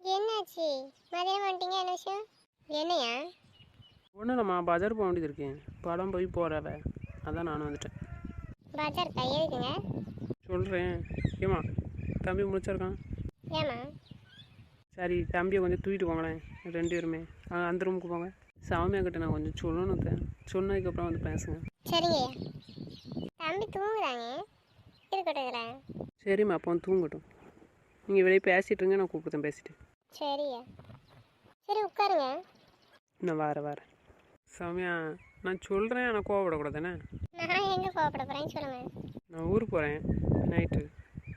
என்னாச்சு? மதியம் வந்துட்டீங்க என்ன விஷயம்? என்னையா? ஒன்றும் இல்லைம்மா பஜார் போக வேண்டியது இருக்கேன் படம் போய் போகிறவ அதான் நானும் வந்துட்டேன். பஜார் கை எதுக்குங்க சொல்கிறேன் ஏம்மா தம்பி முடிச்சிருக்கான் ஏமா சரி தம்பியை கொஞ்சம் தூக்கிட்டு போங்களேன் ரெண்டு பேருமே. அங்கே அந்த ரூமுக்கு போங்க. சாமியா கிட்ட நான் கொஞ்சம் சொல்லணும் தே. சொன்னதுக்கப்புறம் வந்து பேசுங்க. சரிங்கய்யா தம்பி தூங்குறாங்க. இருக்கட்டும் சரிம்மா அப்போ வந்து தூங்கட்டும். நீங்கள் வெளியே பேசிட்டு இருங்க நான் கூப்பிடுதேன் பேசிட்டு. சரியா சரி உட்காருங்க. நான் வாரேன் வாரேன் சாமியா நான் சொல்கிறேன் ஆனால் கோவப்படக்கூடாதானே? நான் எங்கே கோவப்பட போகிறேன்னு சொல்லுங்கள் நான் ஊருக்கு போகிறேன் நைட்டு.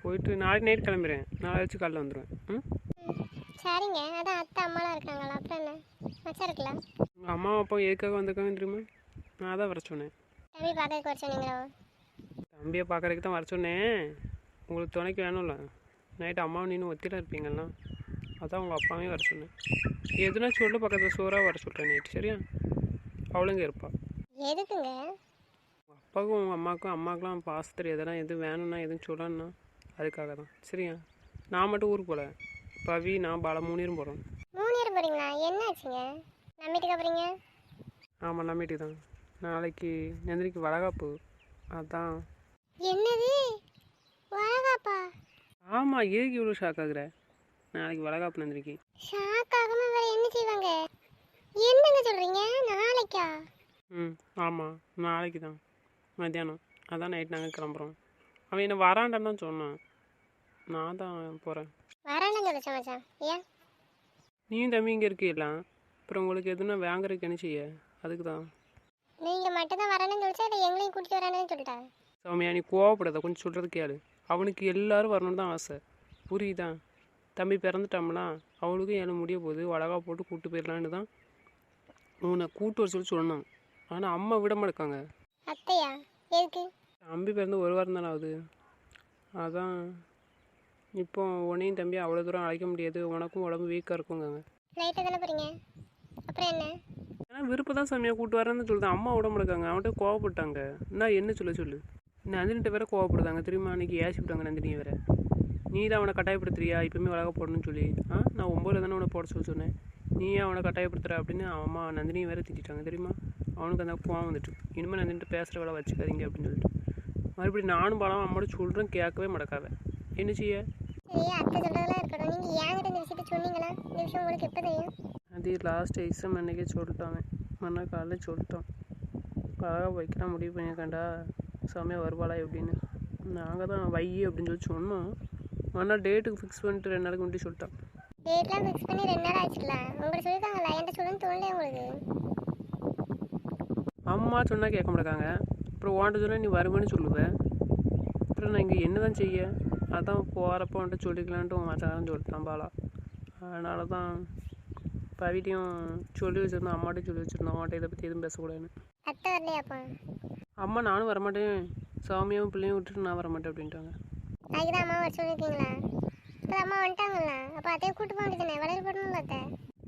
போயிட்டு நாளைக்கு நைட் கிளம்பிடுறேன். நாளை வச்சு காலைல வந்துடுவேன் ம்? சரிங்க. அதான் அத்தை அம்மாலாம் இருக்காங்களா? அப்புறம் என்ன? மச்சா இருக்கலாம் உங்கள் அம்மா அப்பா எதுக்காக வந்திருக்காங்க தெரியுமா? நான் தான் வர சொன்னேன். தம்பி பார்க்கறதுக்கு வர சொன்னீங்களோ? தம்பியை பார்க்கறதுக்கு தான் வர சொன்னேன். உங்களுக்கு துணைக்கு வேணும்ல. நைட்டு அம்மாவும் நீனும் ஒத்திலாம் இருப்பீங்கள்ல அதான் உங்கள் அப்பாவையும் வர சொன்னேன். எதுனா சொல்லு பக்கத்தில் சோறாக வர சொல்கிறேன் நைட்டு சரியா? அவளுங்க இருப்பா. எதுக்குங்க? உங்கள் அப்பாவுக்கும் உங்கள் அம்மாவுக்கும் அம்மாவுக்குலாம் பாசத்தில் எதனா எதுவும் வேணும்னா எதுவும் சொல்லணும்னா அதுக்காக தான் சரியா? நான் மட்டும் ஊருக்கு போகல பவி நான் பால மூணு போகிறோம் மூணு பேர் போகிறீங்களா என்னாச்சுங்க நம்பிட்டுக்க போகிறீங்க ஆமாம் நம்பிட்டு தான் நாளைக்கு நந்தினிக்கு வளகாப்பு. அதான். என்னது? வளகாப்பா? ஆமாம் ஏக்கு இவ்வளோ ஷாக் ஆகுற. நாளைக்கு வளகாப்பு ஷாக் ஆகாம வேற என்ன செய்வாங்க? என்னங்க சொல்றீங்க? நாளைக்கா? ம் ஆமாம் நாளைக்கு தான். மத்தியானம். அதான் நைட் நாங்கள் கிளம்புறோம். அவன் என்ன வராண்டான்னு தான் சொன்னான். நான் தான் போகிறேன் வரானங்க சொல்லிச்சா மச்சான் ஏன்? நீயும் தம்பி இங்கே இருக்கீங்களா அப்புறம் உங்களுக்கு எதுனா வாங்குறதுக்கு என்ன செய்ய? அதுக்கு தான். நீங்க மட்டும் தான் வரணும்னு சொல்லிச்சா இல்லை எங்களையும் கூட்டிட்டு வரானு சொல்லிட்டா? சௌமியா நீ கோவப்படாத. கொஞ்சம் சொல்கிறது கேளு. அவனுக்கு எல்லாரும் வரணும்னு தான் ஆசை. புரியுதா? தம்பி பிறந்துட்டாம்னா அவளுக்கும் ஏழு முடிய போகுது. வளகா போட்டு கூட்டு போயிடலான்னு தான் உன்னை கூட்டு வர சொல்லி சொன்னான். ஆனால் அம்மா விட மாட்டாங்க அத்தையா? எதுக்கு? தம்பி பிறந்து ஒரு வாரம் தானே ஆகுது. அதான் இப்போ உன்னையும் தம்பி அவ்வளோ தூரம் அழைக்க முடியாது. உனக்கும் உடம்பு வீக்காக இருக்குங்க தானே போறீங்க? அப்புறம் என்ன? ஏன்னா விருப்பம் தான் சாமியாக கூட்டு வரேன்னு சொல்லுதான் அம்மா விட மாட்டாங்க அவன்கிட்ட கோவப்பட்டாங்க. நான் என்ன சொல்ல சொல்லு? நந்தினிட்ட வேற கோவப்படுதாங்க. திரும்ப அன்னைக்கு ஏசி விட்டாங்க நந்தினியை வேற. நீ தான் அவனை கட்டாயப்படுத்துறியா? இப்பவுமே வளக போடணும்னு சொல்லி. ஆ? நான் ஒம்பதுல தானே அவனை போட சொல்லி சொன்னேன். நீ அவனை கட்டாயப்படுத்துற அப்படின்னு அம்மா நந்தினியை வேற திட்டிட்டாங்க. தெரியுமா? அவனுக்கு அந்த கோவம் வந்துட்டு. இனிமேல் நந்தினிட்ட பேசுகிற வேலை வச்சுக்காதீங்க அப்படின்னு சொல்லிட்டு. மறுபடியும் நானும் பழம் அம்மாட்ட சொல்கிறேன் கேட்கவே மடக்காவ என்ன செய்ய? அது லாஸ்ட் எக்ஸாம் அன்றைக்கே சொல்லிட்டான் மறுநாள் காலைல சொல்லிட்டான் அழகாக வைக்கலாம் முடிவு பண்ணியிருக்காண்டா செம்மையாக வருவாளா எப்படின்னு. நாங்கள் தான் வை அப்படின்னு சொல்லி சொன்னோம். மறுநாள் டேட்டுக்கு ஃபிக்ஸ் பண்ணிட்டு ரெண்டு நாளைக்கு முன்னாடி சொல்லிட்டான். டேட்லாம் ஃபிக்ஸ் பண்ணி ரெண்டு நாள் ஆச்சுக்கலாம் உங்களுக்கு சொல்லியிருக்காங்களா என்கிட்ட சொல்லணும்னு தோணலையே உங்களுக்கு? அம்மா சொன்னால் கேட்க மாட்டாங்க. அப்புறம் ஓண்ட சொன்னால் நீ வருவேன்னு சொல்லுவேன் அப்புறம் நான் இங்கே என்ன தான் செய்ய? அதான் போகிறப்ப வந்துட்டு சொல்லிக்கலான்ட்டு உன் மச்சான் சொல்லிட்டான் பாலா அதனால தான் பவிட்டையும் சொல்லி வச்சுருந்தோம் அம்மாட்டையும் சொல்லி வச்சுருந்தோம் அம்மாட்ட இதை பற்றி எதுவும் பேசக்கூடாதுன்னு. அத்தை வரலையா அப்போ? அம்மா நானும் வரமாட்டேன். சாமியாவும் பிள்ளையும் விட்டுட்டு நான் வரமாட்டேன் அப்படின்ட்டாங்க. நாளைக்கு தான் அம்மா வர சொல்லியிருக்கீங்களா? இப்போ அம்மா வந்துட்டாங்களா அப்போ அத்தையை கூட்டு போக வேண்டியதானே வளர போடணும்ல அத்தை?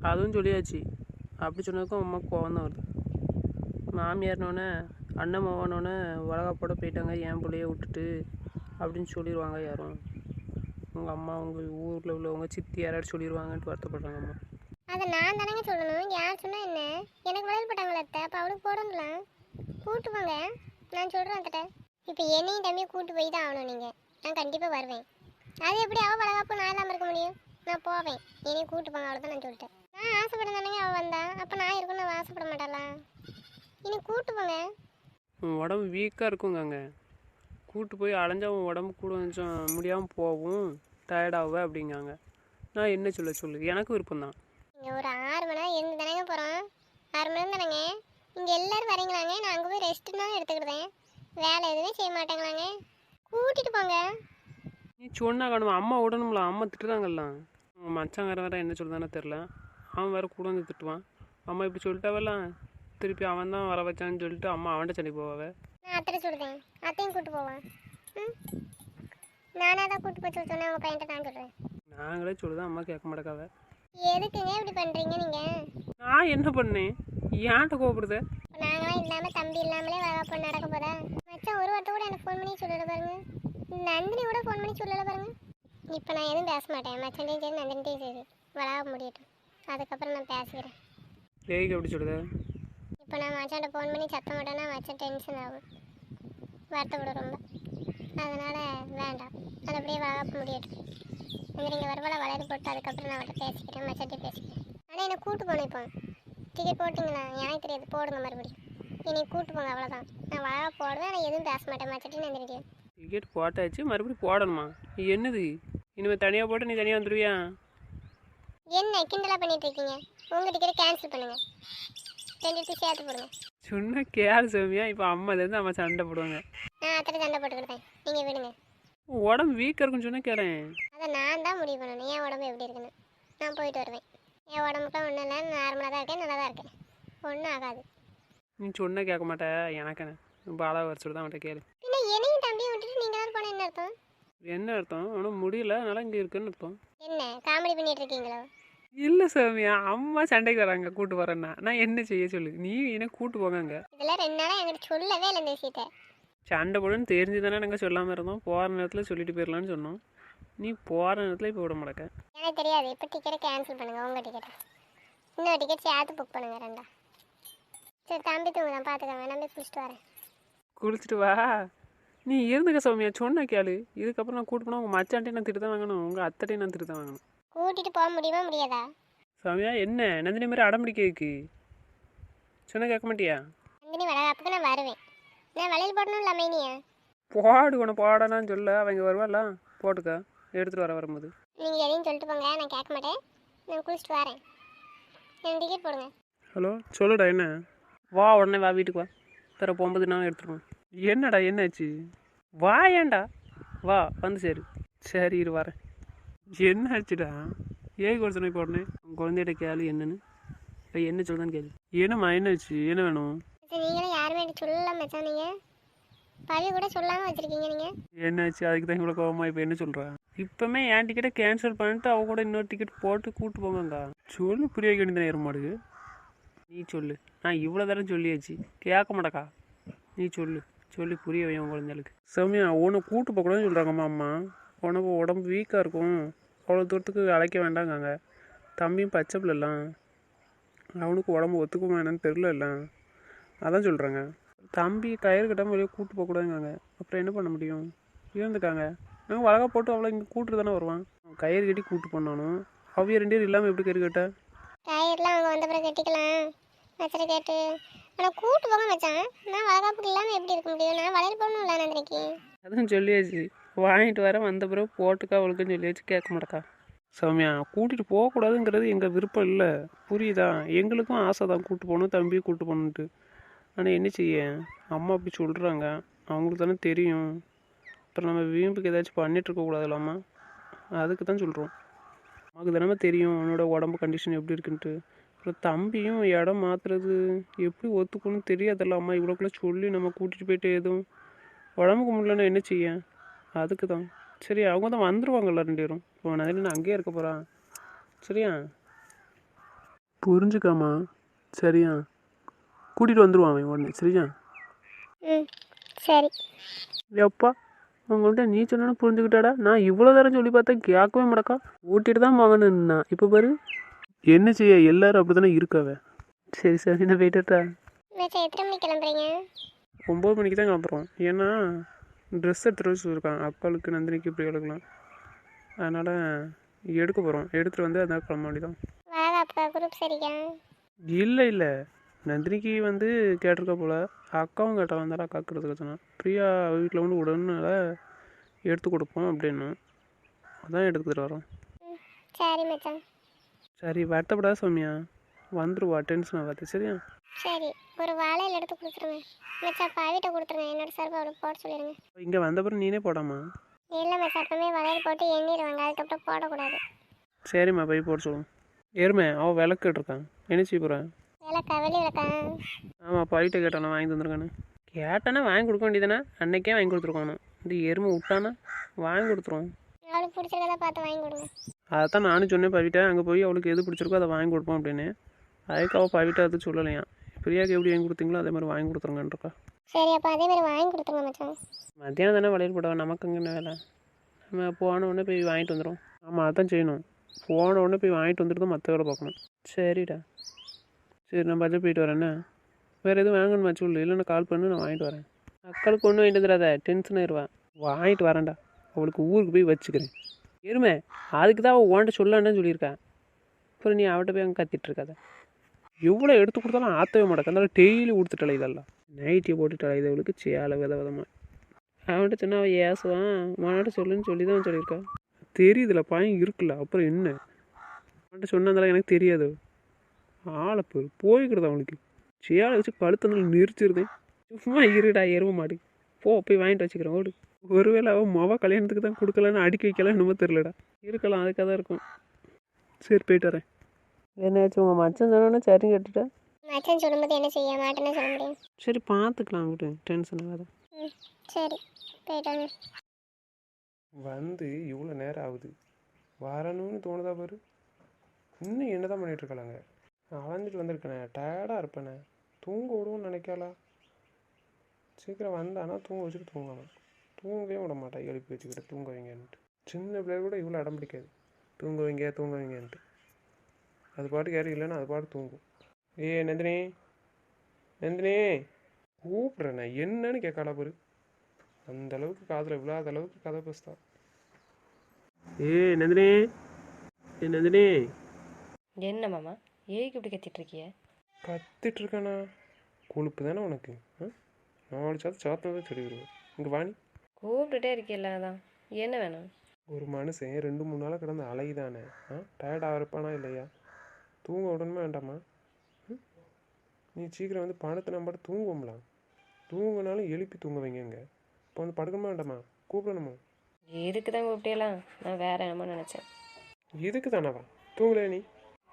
அதுவும் சொல்லியாச்சு. அப்படி சொன்னதுக்கும் அம்மா கோவம் தான் வருது மாமியார்னோடனே அண்ணன் மாவனோடனே வளகாப்போட போயிட்டாங்க என் பிள்ளைய விட்டுட்டு அப்படின்னு சொல்லிடுவாங்க யாரும். உங்கள் அம்மா உங்கள் ஊரில் உள்ளவங்க சித்தி யாராவது சொல்லிடுவாங்கன்ட்டு வருத்தப்படுறாங்க அம்மா. அதை நான் தானேங்க சொல்லணும். யார் சொன்னா என்ன? எனக்கு வளர போட்டாங்களா அத்தை அப்போ அவளுக்கு போடணுங்களா கூட்டு போங்க. நான் சொல்கிறேன் அத்தை இப்போ என்னையும் தம்பியை கூட்டு போய் தான் ஆகணும் நீங்கள் நான் கண்டிப்பாக வருவேன். அது எப்படி அவள் வளகாப்பு நான் இல்லாமல் இருக்க முடியும்? நான் போவேன். என்னையும் கூட்டு போங்க அவ்வளோ தான் நான் சொல்லிட்டேன். நான் ஆசைப்பட தானேங்க அவள் வந்தா. அப்போ நான் இருக்கணும் அவள் ஆசைப்பட மாட்டாளா? இனி கூட்டு போங்க. உன் உடம்பு வீக்காக இருக்குங்க கூட்டு போய் அலைஞ்சா உன் உடம்பு கூட கொஞ்சம் முடியாமல் போகும். டயர்டாக அப்படிங்காங்க. நான் என்ன சொல்ல சொல்லு? எனக்கு விருப்பம் தான். இங்கே ஒரு ஆறு மணி நேரம் இருந்து தானேங்க போகிறோம் ஆறு மணி நேரம் தானேங்க? இங்கே எல்லோரும் வரீங்களாங்க? நான் அங்கே போய் ரெஸ்ட்டு தான் எடுத்துக்கிட்டேன் வேலை எதுவுமே செய்ய மாட்டேங்களாங்க? கூட்டிகிட்டு போங்க. நீ சொன்னா காணுமா? அம்மா விடணும்ல அம்மா திட்டுறாங்கல்லாம் உங்கள் மச்சாங்கார வேற என்ன சொல்லுதானே தெரில அவன் வேற கூட வந்து திட்டுவான். அம்மா இப்படி சொல்லிட்டாவெல்லாம் திருப்பி அவன் தான் வர வச்சான்னு சொல்லிட்டு அம்மா அவன்கிட்ட சண்டைக்கு போவாவ? நான் அத்தை சொல்லுதேன் அத்தையும் கூட்டு போவான். நானாக தான் கூட்டு போய் சொல்ல சொன்னேன் உங்கள் பையன்கிட்ட நான் சொல்கிறேன் நாங்களே சொல்லுதான் அம்மா கேட்க மாட்டேக்காவ? எதுக்குங்க இப்படி பண்ணுறீங்க நீங்கள் நான் என்ன பண்ணேன்? ஏன்ட்ட கோபப்படுத நாங்களாம் இல்லாமல் தம்பி இல்லாமலே வளகாப்பு நடக்க போதா? மச்சான் ஒரு வார்த்தை கூட எனக்கு ஃபோன் பண்ணி சொல்லல பாருங்க. நந்தினி கூட ஃபோன் பண்ணி சொல்லல பாருங்க. இப்போ நான் எதுவும் பேச மாட்டேன். மச்சான்டையும் சரி நந்தினிட்டையும் சரி. வளகாப்பு முடியட்டும். அதுக்கப்புறம் நான் பேசிக்கிறேன். ஏய்க்கு எப்படி சொல்லுத? இப்போ நான் மச்சான்ட்ட ஃபோன் பண்ணி சத்தம் போட்டேன்னா மச்சான் டென்ஷன் ஆகும். வருத்தப்படும் ரொம்ப. அதனால் வேண்டாம். அது அப்படியே வளகாப்பு முடியட்டும். வந்து நீங்கள் வருவால வளையல் போட்டு அதுக்கப்புறம் நான் அவர்கிட்ட பேசிக்கிறேன் மச்சான்ட்டே பேசிக்கிறேன். ஆனால் என்னை கூட்டு போனேன் இப்போ. டிக்கெட் போட்டிங்களா? எனக்கு தெரியாது போடுங்க மறுபடியும். என்னை கூட்டு போங்க அவ்வளோதான் நான் வளகாப்பு போடுவேன் ஆனால் எதுவும் பேச மாட்டேன் மச்சாட்டி நான் தெரியும் டிக்கெட் போட்டாச்சு மறுபடியும் போடணுமா? என்னது? இனிமேல் தனியாக போட்டு நீ தனியாக வந்துடுவியா என்ன கிண்டலாக பண்ணிட்டு இருக்கீங்க? உங்கள் டிக்கெட்டை கேன்சல் பண்ணுங்கள் ரெண்டு டிக்கெட் சேர்த்து போடுங்க. சொன்ன கேள் சோமியா இப்போ அம்மாலேருந்து அம்மா சண்டை போடுவாங்க. நான் அத்தனை சண்டை போட்டு கொடுத்தேன் நீங்கள் விடுங்க. உடம்பு வீக்காக இருக்குன்னு சொன்னால் கேளேன் அதை நான் தான் முடிவு பண்ணணும். என் உடம்பு எப்படி இருக்குன்னு? நான் போயிட்டு வருவேன். என் உடம்புக்குலாம் ஒன்றும் இல்லை. நார்மலாக தான் இருக்கேன். நல்லா தான் இருக்கேன். ஒன்றும் ஆகாது. நீ சொன்ன கேட்க மாட்டே. எனக்கு பாலா வர சொல்லி தான் அவன்கிட்ட கேளு. பின்ன என்னையும் தம்பியும் விட்டுட்டு நீங்கள் தான் போன என்ன அர்த்தம்? என்ன அர்த்தம்? அவனும் முடியல. அதனால இங்கே இருக்குன்னு அர்த்தம். என்ன? காமெடி பண்ணிட்டு இருக்கீங்களோ? இல்லை சாமியா அம்மா சண்டைக்கு வராங்க. கூட்டு வரேன்னா நான் என்ன செய்ய சொல்லு? நீ என்ன கூட்டு போங்க அங்கே. இதெல்லாம் ரெண்டு நாளாக என்கிட்ட சொல்லவே இல்லை இந்த விஷயத்த. சண்டை போடுன்னு தெரிஞ்சு தானே நாங்கள் சொல்லாமல் இருந்தோம். போகிற நேரத்தில் சொல்லிட்டு போயிடலான்னு சொன்னோம். நீ போகிற நேரத்தில் இப்போ விட மாட்டேக்க. எனக்கு தெரியாது. இப்போ டிக்கெட்டை கேன்சல் பண்ணுங்கள் உங்கள் டிக்கெட்டை இன்னொரு டிக்கெட் சேர்த்து புக் பண்ணுங்கள் ரெண்டா. சரி தம்பி தூங்க தான் பார்த்துக்கோங்க நான் போய் குளிச்சுட்டு வரேன். குளிச்சுட்டு வா. நீ இருந்துக்க சௌமியா சொன்ன கேளு. இதுக்கப்புறம் நான் கூட்டு போனால் உங்கள் மச்சான்ட்டையும் நான் தான் வாங்கணும். உங்கள் அத்தைட்டையும் நான் தான் வாங்கணும். கூட்டிகிட்டு போக முடியுமா முடியாதா? சௌமியா என்ன? நந்தினி மாதிரி அடம்பிடிக்க இருக்கு சொன்ன கேட்க மாட்டியா? நந்தினி வளகாப்புக்கு நான் வருவேன். நான் வளையல் போடணும் இல்லை மைனியா போடு உன போடனான்னு சொல்ல. அவங்க வருவாளா போட்டுக்க. எடுத்துகிட்டு வர வரும்போது. நீங்கள் எதையும் சொல்லிட்டு போங்க நான் கேட்க மாட்டேன். நான் குளிச்சுட்டு வரேன். எனக்கு டிக்கெட் போடுங்க. ஹலோ சொல்லுடா என்ன? வா உடனே வா வீட்டுக்கு வா. பிற போகும்போது நான் எடுத்துருவோம் என்னடா என்னாச்சு வா ஏன்டா? வா வந்து சரி. சரி இரு வரேன். என்னாச்சுடா ஏன் ஒரு சொன்ன உடனே. உன் குழந்தைகிட்ட கேளு என்னன்னு. இப்போ என்ன சொல்லுதான்னு கேளு. என்னம்மா என்னாச்சு என்ன வேணும்? எனக்கு சொல்லல மச்சான் நீங்கள் பழி கூட சொல்லாமல் வச்சுருக்கீங்க நீங்கள் என்னாச்சு? அதுக்கு தான் இவ்வளோ கோவமா இப்போ என்ன சொல்கிறா இப்போமே என் டிக்கெட்டை கேன்சல் பண்ணிட்டு அவ கூட இன்னொரு டிக்கெட் போட்டு கூப்பிட்டு போங்கக்கா. சொல்லு புரிய வைக்க வேண்டியது ஏறுமாடுக்கு நீ சொல்லு. நான் இவ்வளோ தரம் சொல்லியாச்சு. கேட்க மாட்டக்கா. நீ சொல்லு. சொல்லி புரிய வை குழந்தைகளுக்கு. சௌமியா உன்னை கூட்டு போகக்கூடாதுன்னு சொல்கிறாங்கம்மா அம்மா. உனக்கு உடம்பு வீக்காக இருக்கும். அவ்வளோ தூரத்துக்கு அழைக்க வேண்டாங்காங்க. தம்பியும் பச்சை பிள்ளைலாம். அவனுக்கு உடம்பு ஒத்துக்குமா என்னன்னு தெரில அதான் சொல்கிறாங்க தம்பி கயிறு கட்டாமல் வெளியே கூட்டு போகக்கூடாதுங்காங்க அப்புறம் என்ன பண்ண முடியும்? இருந்துக்காங்க நாங்கள் வழக்கா போட்டு அவளை இங்கே கூட்டு தானே வருவான். கயிறு கட்டி கூட்டு போனாலும் அவைய ரெண்டு பேரும் இல்லாமல் எப்படி கயிறு கட்ட? டயர்லாம் அவங்க வந்த பிறகு கட்டிக்கலாம். மச்சரை கேட்டு. ஆனால் கூட்டு போங்க மச்சான். நான் வளகாப்புக்கு இல்லாமல் எப்படி இருக்க முடியும்? நான் வளையல் போடணும்ல நந்தினிக்கு அதுவும் சொல்லியாச்சு. வாங்கிட்டு வர வந்த பிறகு போட்டுக்கா அவளுக்குன்னு சொல்லியாச்சு. கேட்க மாட்டக்கா. சௌமியா கூட்டிகிட்டு போகக்கூடாதுங்கிறது எங்கள் விருப்பம் இல்லை. புரியுதா? எங்களுக்கும் ஆசை தான் கூட்டு போகணும் தம்பியை கூட்டு போகணுன்ட்டு ஆனால் என்ன செய்ய? அம்மா அப்படி சொல்கிறாங்க அவங்களுக்கு தானே தெரியும். அப்புறம் நம்ம வீம்புக்கு ஏதாச்சும் பண்ணிகிட்ருக்கக்கூடாதுலாமா அதுக்கு தான் சொல்கிறோம் நமக்கு தானே தெரியும் அவனோட உடம்பு கண்டிஷன் எப்படி இருக்குன்ட்டு. அப்புறம் தம்பியும் இடம் மாற்றுறது எப்படி ஒத்துக்கணும்னு தெரியாதுல்ல அம்மா இவ்வளோக்குள்ளே சொல்லி நம்ம கூட்டிகிட்டு போயிட்டு எதுவும் உடம்புக்கு முடியலன்னா என்ன செய்ய? அதுக்கு தான். சரி அவங்க தான் வந்துடுவாங்கல்ல ரெண்டு பேரும். இப்போ நான் நான் அங்கேயே இருக்க போகிறான் சரியா? புரிஞ்சுக்காமா சரியா? கூட்டிகிட்டு வந்துடுவான் அவன் உடனே சரியா? ம் சரி. எப்பா உங்கள்கிட்ட நீ சொன்னு புரிஞ்சுக்கிட்டாடா? நான் இவ்வளோ தரம் சொல்லி பார்த்தா கேட்கவே மாட்டக்கா. ஊட்டிட்டு தான் மகனுன்னா இப்போ பாரு. என்ன செய்ய எல்லாரும் அப்படி தானே இருக்காவ. சரி சரி நான் போயிட்டுட்டா எத்தனை மணிக்கு கிளம்புறீங்க? ஒம்பது மணிக்கு தான் கிளம்புறோம். ஏன்னா ட்ரெஸ் எடுத்துகிட்டு வர சொல்லியிருக்கான் அக்காளுக்கு நந்தினிக்கு பிரியாளுக்கெலாம் அதனால் எடுக்க போகிறோம் எடுத்துகிட்டு வந்து அதான் கிளம்ப வேண்டியதான் இல்லை இல்லை. நந்தினிக்கு வந்து கேட்டிருக்கா போல் அக்காவும் கேட்டால் வந்தாலும் அக்காவுக்கு எடுத்துக்க சொன்னான் பிரியா வீட்டில் வந்து உடனே எடுத்து கொடுப்போம் அப்படின்னு. அதான் எடுத்துகிட்டு வரோம் சரி மச்சான். சரி வருத்தப்படாத சௌமியா வந்துருவா டென்ஷன் ஆகாது சரியா? சரி ஒரு வாழையில் எடுத்து கொடுத்துருங்க. மச்சான் பாவிட்ட கொடுத்துருங்க. என்னோட சார்பு அவளுக்கு போட சொல்லிடுங்க இங்கே வந்தப்புறம் நீனே போடாமா? இல்லை மச்சான் அப்பவுமே வளையல் போட்டு எண்ணிடுவாங்க. அதுக்கப்புறம் போடக்கூடாது. சரிம்மா போய் போட சொல்லுவோம். ஏறுமே அவள் விளக்கு இருக்கான் என்ன செய்ய போகிறேன் விளக்கா வெளி விளக்கா ஆமாம் பையிட்ட கேட்டானா வாங்கி தந்துருக்கானு கேட்டானா வாங்கி கொடுக்க வேண்டியதானே அன்னைக்கே வாங்கி கொடுத்துருக்கானு இந்த எருமை விட்டானா வாங்கி கொடுத்துருவோம். அவளுக்கு பிடிச்சிருக்கதா பார்த்து வாங்கி கொடுங்க. அதைத்தான் நானும் சொன்னேன் பவிட்டேன் அங்கே போய் அவளுக்கு எது பிடிச்சிருக்கோ அதை வாங்கி கொடுப்போம் அப்படின்னு. அதுக்கு அவள் பவிட்டா அது சொல்லலையாம் பிரியாக்கு எப்படி வாங்கி கொடுத்தீங்களோ அதே மாதிரி வாங்கி கொடுத்துருங்கன்றக்கா. சரி அப்போ அதே மாதிரி வாங்கி கொடுத்துருங்க மச்சான். மத்தியானம் தானே வளையல் போடுவேன் நமக்கு அங்கே வேலை? நம்ம போன உடனே போய் வாங்கிட்டு வந்துடும் ஆமாம் அதான் செய்யணும். போன உடனே போய் வாங்கிட்டு வந்துட்டு தான் மற்ற வேலை பார்க்கணும். சரிடா. சரி நான் பதில் போயிட்டு வரேண்ணே வேறு எதுவும் வாங்கணுமா சொல்லு. இல்லைன்னா கால் பண்ணு நான் வாங்கிட்டு வரேன். அக்களுக்கு ஒன்றும் வாங்கிட்டு வந்துடாத டென்ஷன் ஆயிடுவான் வாங்கிட்டு வரேன்டா. அவளுக்கு ஊருக்கு போய் வச்சுக்கிறேன். எருமை அதுக்கு தான் அவள் உன்ட்ட சொல்லான்னு சொல்லியிருக்கா. அப்புறம் நீ அவட்ட போய் அங்கே கத்திட்டுருக்காத எவ்வளோ எடுத்து கொடுத்தாலும் ஆற்றவே மாட்டேன் அதனால டெய்லி கொடுத்துட்டலை இதெல்லாம். நைட்டியை போட்டுட்டலை இது அவளுக்கு. சேலை வித விதமாக அவன்கிட்ட சொன்னால் அவள் ஏசுவான் உன்கிட்ட சொல்லுன்னு சொல்லி தான் சொல்லியிருக்கா. தெரியுதுல பையன் இருக்குல்ல? அப்புறம் என்ன? அவன்கிட்ட சொன்னதெல்லாம் எனக்கு தெரியாது. ஆளை போய் போய்க்கிடுது அவனுக்கு. சேலை வச்சு கழுத்தனால நெரிச்சிருதேன் சும்மா இருடா எருவ மாடு. போ போய் வாங்கிட்டு வச்சுக்கிறேன் ஓடு. ஒருவேளை அவன் மொவ கல்யாணத்துக்கு தான் கொடுக்கலன்னு அடிக்க வைக்கலாம் என்னமோ தெரிலடா இருக்கலாம் அதுக்காக தான் இருக்கும். சரி போயிட்டு வரேன். என்னாச்சு உங்கள் மச்சன் சொன்னோன்னே சரி கேட்டுட்டா? மச்சான் சொல்லும்போது என்ன செய்ய மாட்டேன்னு சொல்ல முடியும். சரி பார்த்துக்கலாம் விட்டு டென்ஷன் ஆகாத ம் சரி. போயிட்டாங்க வந்து இவ்வளோ நேரம் ஆகுது. வரணும்னு தோணுதா பாரு? இன்னும் என்ன தான் பண்ணிட்டு இருக்கலாங்க அலைஞ்சிட்டு வந்திருக்கேனே டயர்டாக இருப்பேனே. தூங்க விடுவோம்னு நினைக்காளா சீக்கிரம் வந்தானா தூங்க வச்சுட்டு தூங்கணும் தூங்கவே விட மாட்டா எழுப்பி வச்சுக்கிட்டு தூங்க வைங்கன்ட்டு. சின்ன பிள்ளைகள் கூட இவ்வளோ அடம் பிடிக்காது. தூங்க வைங்க தூங்க வைங்கன்ட்டு. அது பாட்டுக்கு யாரும் இல்லைன்னா அது பாட்டு தூங்கும். ஏ நந்தினி நந்தினி கூப்பிட்றேண்ணே என்னன்னு கேட்காளா பொரு. அந்த அளவுக்கு காதில் விழாத அளவுக்கு கதை பேசுதா ஏய் நந்தினி ஏ நந்தினி. என்ன மாமா? ஏய்க்கு இப்படி கத்திட்டு இருக்கானா கொழுப்பு தானே உனக்கு? நாலு சாத்து சாத்தினதை சொல்லி விடுவேன் இங்கே வாணி கூப்பிட்டுட்டே இருக்கியல்ல அதான் என்ன வேணும்? ஒரு மனுஷன் ரெண்டு மூணு நாளாக கிடந்து அலைதானே ஆ? டயர்டாக இருப்பானா இல்லையா? தூங்க விடணுமா வேண்டாமா? நீ சீக்கிரம் வந்து பணத்தை நம்பாட்டு தூங்குவோம்லாம் தூங்கினாலும் எழுப்பி தூங்க வைங்கங்க இப்போ வந்து படுக்கணுமா வேண்டாமா? கூப்பிடணுமா? எதுக்கு தான் கூப்பிட்டியலாம் நான் வேற என்னமோ நினச்சேன். இதுக்கு தானவா? தூங்கலையா நீ?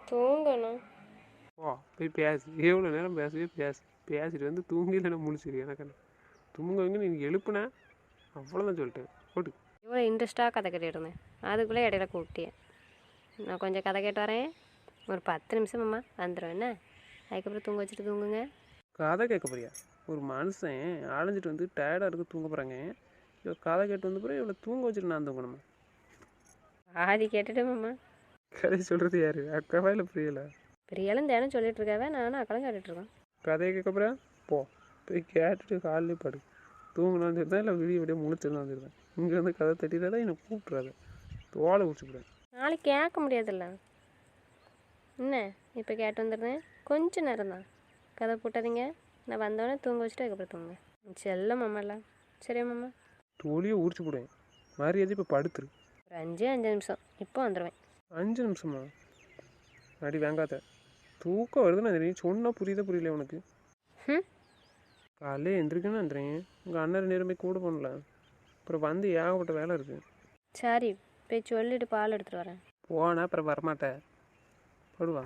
தூங்கணும். வா போய் பேசு எவ்வளோ நேரம் பேசவே பேசு. பேசிட்டு வந்து தூங்கி இல்லைன்னா முழிச்சிரு எனக்கு என்ன. தூங்க வைங்க நீ எழுப்புன? அவ்வளோதான் சொல்லிட்டேன். போட்டு. இவ்வளோ இன்ட்ரெஸ்ட்டாக கதை கேட்டுட்டு இருந்தேன் அதுக்குள்ளே இடையில கூப்பிட்டிய. நான் கொஞ்சம் கதை கேட்டு வரேன். ஒரு பத்து நிமிஷம் மாமா வந்துடும் என்ன? அதுக்கப்புறம் தூங்க வச்சுட்டு தூங்குங்க. கதை கேட்க போறியா? ஒரு மனுஷன் அலைஞ்சிட்டு வந்து டயர்டாக இருக்கு தூங்க போகிறாங்க இவ கதை கேட்டு வந்த பிறகு இவளை தூங்க வச்சுட்டு நான் தூங்கணுமா? பாதி கேட்டுட்டு மாமா கதை சொல்கிறது யாரு? அக்காவா இல்லை புரியல? பிரியாலும் தினம் சொல்லிட்டு இருக்காவே நானும் அக்கெல்லாம் கேட்டுட்டு இருக்கேன் கதையை கேட்க போறியா போ. போய் கேட்டுட்டு காலையிலே படு. தூங்கணும் சரிதான் இல்லை விடிய விடிய சரிதான். இங்கே வந்து கதை தட்டிடாத என்னை கூப்பிட்றாத தோலை உடிச்சுக்கிறேன் நாளைக்கு கேட்க முடியாதுல்ல. என்ன? இப்போ கேட்டு வந்துடுறேன். கொஞ்ச நேரம் தான் கதை போட்டாதீங்க. நான் வந்தோடனே தூங்க வச்சுட்டு அதுக்கப்புறம் தூங்க செல்ல மாமால சரியா மாமா? தோழியை உரிச்சு போடுவேன். மரியாதை இப்போ படுத்துரு. ஒரு அஞ்சு அஞ்சு நிமிஷம். இப்போ வந்துடுவேன் அஞ்சு நிமிஷமா? அடி வேங்காத தூக்கம் வருதுன்னு நீ சொன்னால் புரியுதா புரியல உனக்கு? ம் காலையில் எந்திரிக்கணும் வந்துடுறேன் உங்கள் அண்ணன் நேரம் கூட பண்ணல அப்புறம் வந்து ஏகப்பட்ட வேலை இருக்குது சரி போய் சொல்லிட்டு பால் எடுத்துகிட்டு வரேன். போனால் அப்புறம் வரமாட்டேன் படுவா